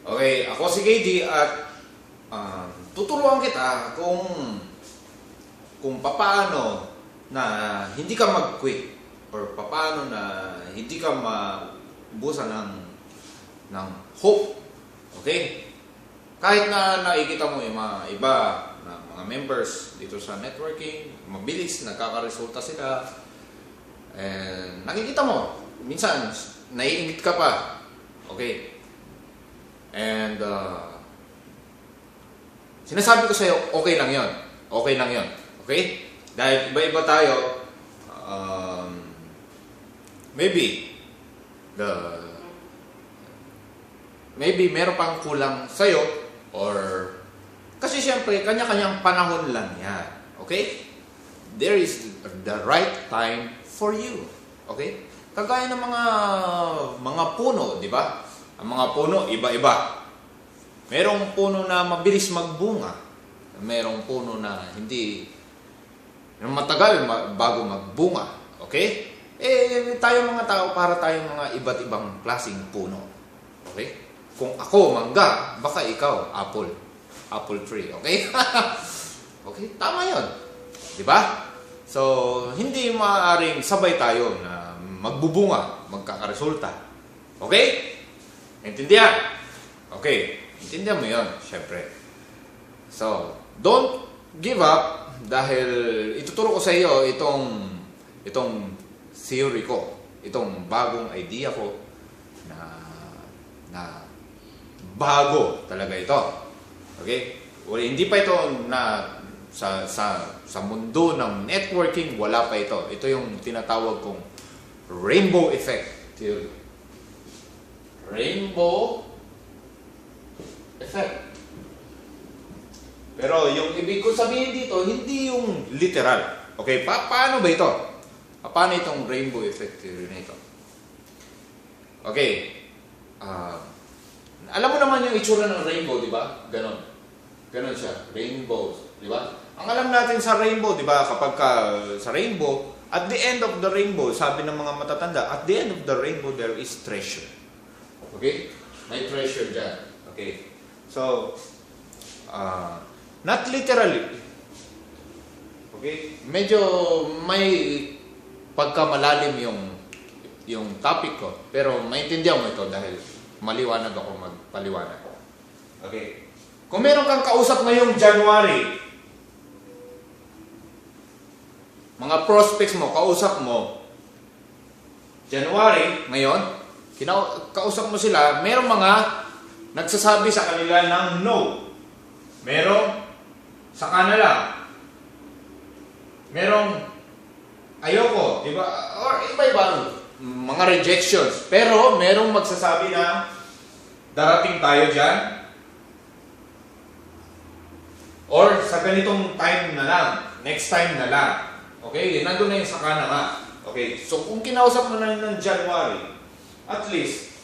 Okay, ako si KD at ah, tuturuan kita kung kung paano na hindi ka mag-quit or paano na hindi ka mabusan ng ng hope. Okay? Kahit na nakikita mo yung mga iba na mga members dito sa networking, mabilis, nagkakaresulta sila. And nakikita mo, minsan, naiingit ka pa. Okay? And uh, sinasabi ko sa'yo, okay lang yon Okay lang yon Okay? Dahil iba-iba tayo, um, maybe, the maybe meron pang kulang sa'yo or kasi siyempre kanya-kanyang panahon lang yan. Okay? There is the right time for you. Okay? Kagaya ng mga mga puno, di ba? Ang mga puno iba-iba. Merong puno na mabilis magbunga. Merong puno na hindi matagal ma- bago magbunga. Okay? Eh, tayo mga tao, para tayong mga iba't ibang klaseng puno. Okay? Kung ako, mangga, baka ikaw, apple. Apple tree. Okay? okay? Tama yon Di ba? So, hindi maaaring sabay tayo na magbubunga, magkakaresulta. Okay? Intindihan? Okay. Intindihan mo yon syempre. So, don't give up dahil ituturo ko sa iyo itong itong theory ko, itong bagong idea ko na na bago talaga ito. Okay? Well, hindi pa ito na sa sa sa mundo ng networking wala pa ito. Ito yung tinatawag kong rainbow effect theory. Rainbow effect. Pero yung ibig ko sabihin dito, hindi yung literal. Okay, pa paano ba ito? Pa- Paano itong rainbow effect theory na ito? Okay. Ah, alam mo naman yung itsura ng rainbow, di ba? Ganon. Ganon siya. Rainbow. Di ba? Ang alam natin sa rainbow, di ba? Kapag ka, sa rainbow, at the end of the rainbow, sabi ng mga matatanda, at the end of the rainbow, there is treasure. Okay? May treasure dyan. Okay? So, ah, not literally. Okay? Medyo may pagkamalalim yung yung topic ko. Pero maintindihan mo ito dahil maliwanag ako magpaliwanag. Okay. Kung meron kang kausap ngayong January, mga prospects mo, kausap mo, January, ngayon, kina- kausap mo sila, merong mga nagsasabi sa kanila ng no. Merong sa kanila. Merong ayoko, di ba? Or iba-iba mga rejections. Pero merong magsasabi na darating tayo dyan. Or sa ganitong time na lang, next time na lang. Okay, nandun na yung saka na. Okay, so kung kinausap mo na yun ng January, at least,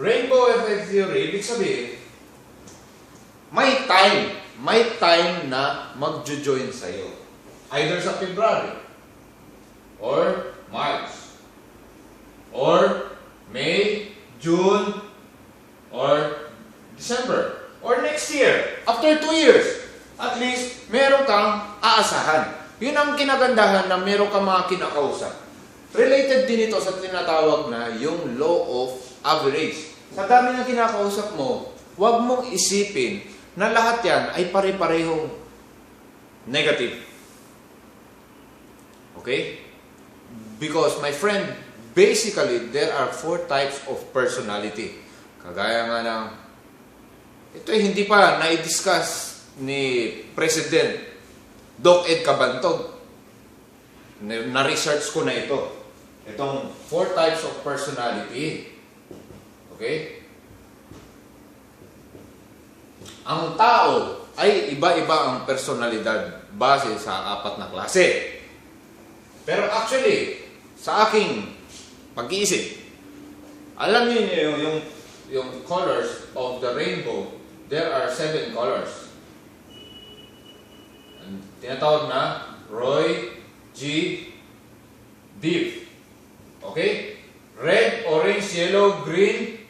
rainbow effect theory, ibig sabihin, may time, may time na magjo-join sa'yo. Either sa February, or March, or May, June, or December, or next year, after two years, at least meron kang aasahan. Yun ang kinagandahan na meron kang mga kinakausap. Related din ito sa tinatawag na yung law of average. Sa dami ng kinakausap mo, huwag mong isipin na lahat yan ay pare-parehong negative. Okay? Because my friend, basically, there are four types of personality. Kagaya nga ng, ito ay hindi pa na-discuss ni President Doc Ed Cabantog. Na- Na-research ko na ito. Itong four types of personality. Okay? Ang tao ay iba-iba ang personalidad base sa apat na klase. Pero actually, sa aking pag-iisip, alam niyo yung, yung, yung colors of the rainbow, there are seven colors. And tinatawag na Roy G. Deep. Okay? Red, orange, yellow, green,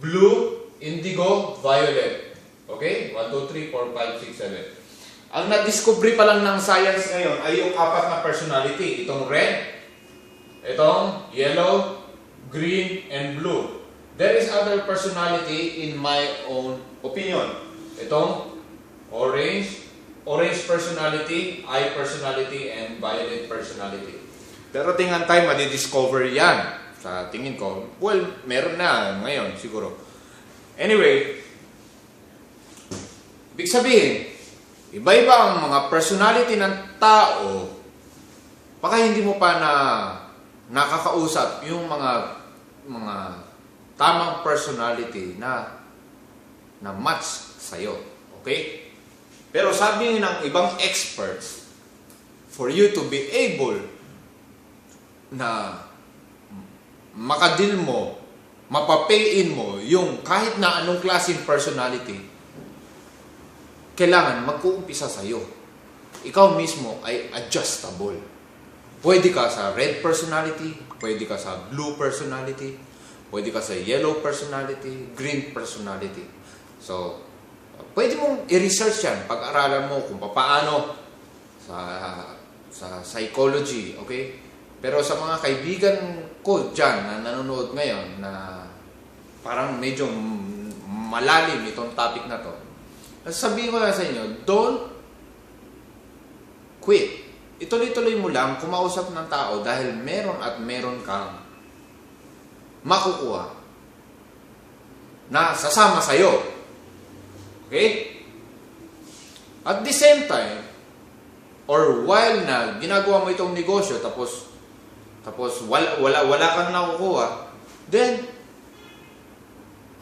blue, indigo, violet. Okay? 1, 2, 3, 4, 5, 6, 7. Ang na-discovery pa lang ng science ngayon ay yung apat na personality. Itong red, itong yellow, green, and blue. There is other personality in my own opinion. Itong orange, orange personality, eye personality, and violet personality. Pero tingnan tayo, madidiscover yan. Sa tingin ko, well, meron na ngayon siguro. Anyway, ibig sabihin, iba-iba ang mga personality ng tao, baka hindi mo pa na nakakausap yung mga mga tamang personality na na match sa'yo. Okay? Pero sabi ng ibang experts, for you to be able na makadil mo, mapapayin mo yung kahit na anong klaseng personality, kailangan magkuumpisa sa'yo. Ikaw mismo ay adjustable. Pwede ka sa red personality, pwede ka sa blue personality, pwede ka sa yellow personality, green personality. So, pwede mong i-research yan, pag-aralan mo kung paano sa sa psychology, okay? Pero sa mga kaibigan ko dyan na nanonood ngayon na parang medyo malalim itong topic na to, sabihin ko lang sa inyo, don't quit. Ituloy-tuloy mo lang kumausap ng tao dahil meron at meron kang makukuha na sasama sa'yo. Okay? At the same time, or while na ginagawa mo itong negosyo tapos tapos wala wala wala kang nakukuha, then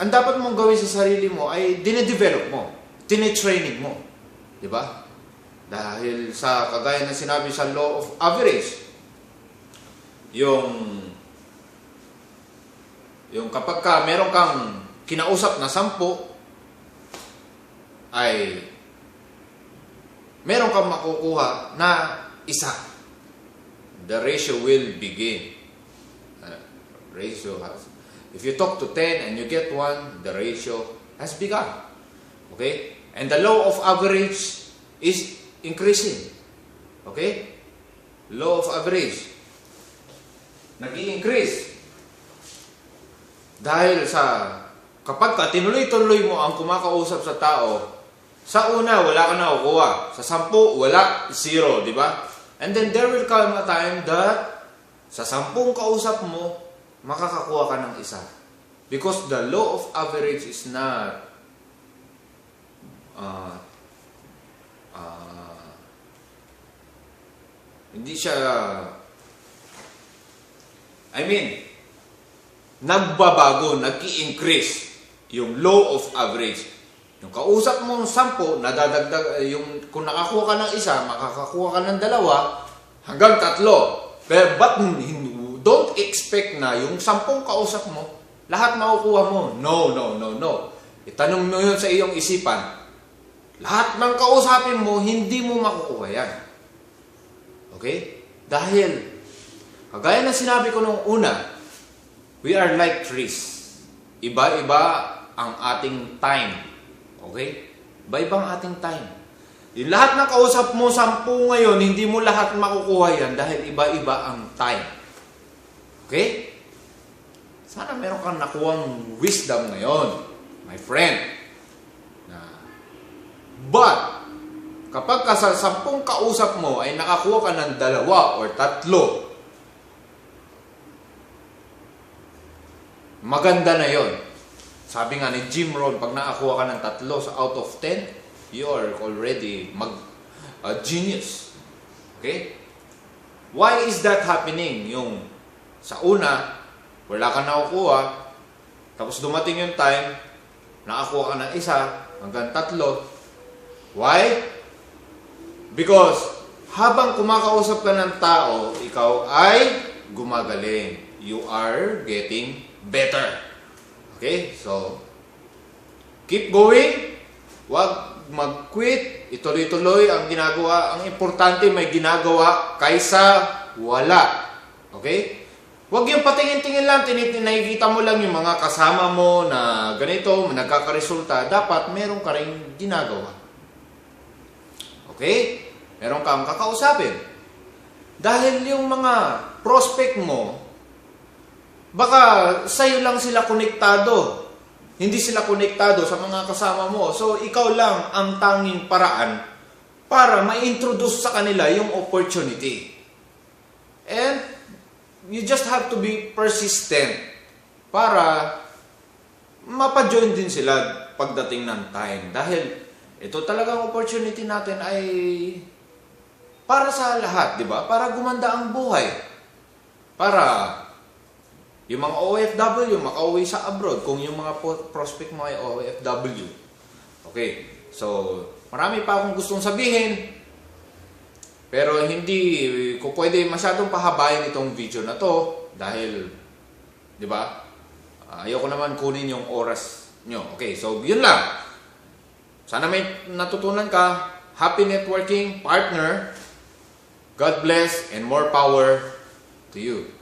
ang dapat mong gawin sa sarili mo ay dine-develop mo, tine-training mo. 'Di ba? Dahil sa kagaya ng sinabi sa law of average, yung yung kapag ka meron kang kinausap na sampo ay meron kang makukuha na isa. The ratio will begin. Uh, ratio has. If you talk to 10 and you get 1, the ratio has begun. Okay? And the law of average is increasing. Okay? Law of average. Nag-i-increase. Dahil sa kapag ka tinuloy-tuloy mo ang kumakausap sa tao, sa una, wala ka nakukuha. Sa sampu, wala, zero, di ba? And then there will come a time that sa sampung kausap mo, makakakuha ka ng isa. Because the law of average is not uh, uh, hindi siya I mean, nagbabago, nag-i-increase yung law of average. Yung kausap mong sampo, nadadagdag, eh, yung, kung nakakuha ka ng isa, makakakuha ka ng dalawa, hanggang tatlo. Pero but don't expect na yung sampung kausap mo, lahat makukuha mo. No, no, no, no. Itanong mo yun sa iyong isipan. Lahat ng kausapin mo, hindi mo makukuha yan. Okay? Dahil, kagaya na sinabi ko nung una, we are like trees. Iba-iba ang ating time. Okay? Iba-iba ang ating time. Yung lahat ng kausap mo, sampu ngayon, hindi mo lahat makukuha yan dahil iba-iba ang time. Okay? Sana meron kang nakuwang wisdom ngayon, my friend. Na, but, kapag ka sa sampung kausap mo ay nakakuha ka ng dalawa or tatlo, maganda na yon. Sabi nga ni Jim Rohn, pag nakakuha ka ng tatlo sa out of 10, you are already mag a genius. Okay? Why is that happening? Yung sa una, wala ka nakukuha, tapos dumating yung time, nakakuha ka ng isa, hanggang tatlo. Why? Because habang kumakausap ka ng tao, ikaw ay gumagaling. You are getting better. Okay? So, keep going. Huwag mag-quit. Ituloy-tuloy ang ginagawa. Ang importante may ginagawa kaysa wala. Okay? Huwag yung patingin-tingin lang, nakikita mo lang yung mga kasama mo na ganito, nagkakaresulta. Dapat meron ka rin ginagawa. Okay? Meron kang kakausapin. Dahil yung mga prospect mo, baka sa'yo lang sila konektado. Hindi sila konektado sa mga kasama mo. So, ikaw lang ang tanging paraan para ma-introduce sa kanila yung opportunity. And you just have to be persistent para mapajoin din sila pagdating ng time. Dahil ito talagang opportunity natin ay para sa lahat, di ba? Para gumanda ang buhay. Para yung mga OFW makauwi sa abroad kung yung mga prospect mo ay OFW. Okay. So, marami pa akong gustong sabihin. Pero hindi ko pwede masyadong pahabayin itong video na to dahil 'di ba? Ayoko naman kunin yung oras nyo. Okay, so yun lang. Sana may natutunan ka. Happy networking, partner. God bless and more power to you.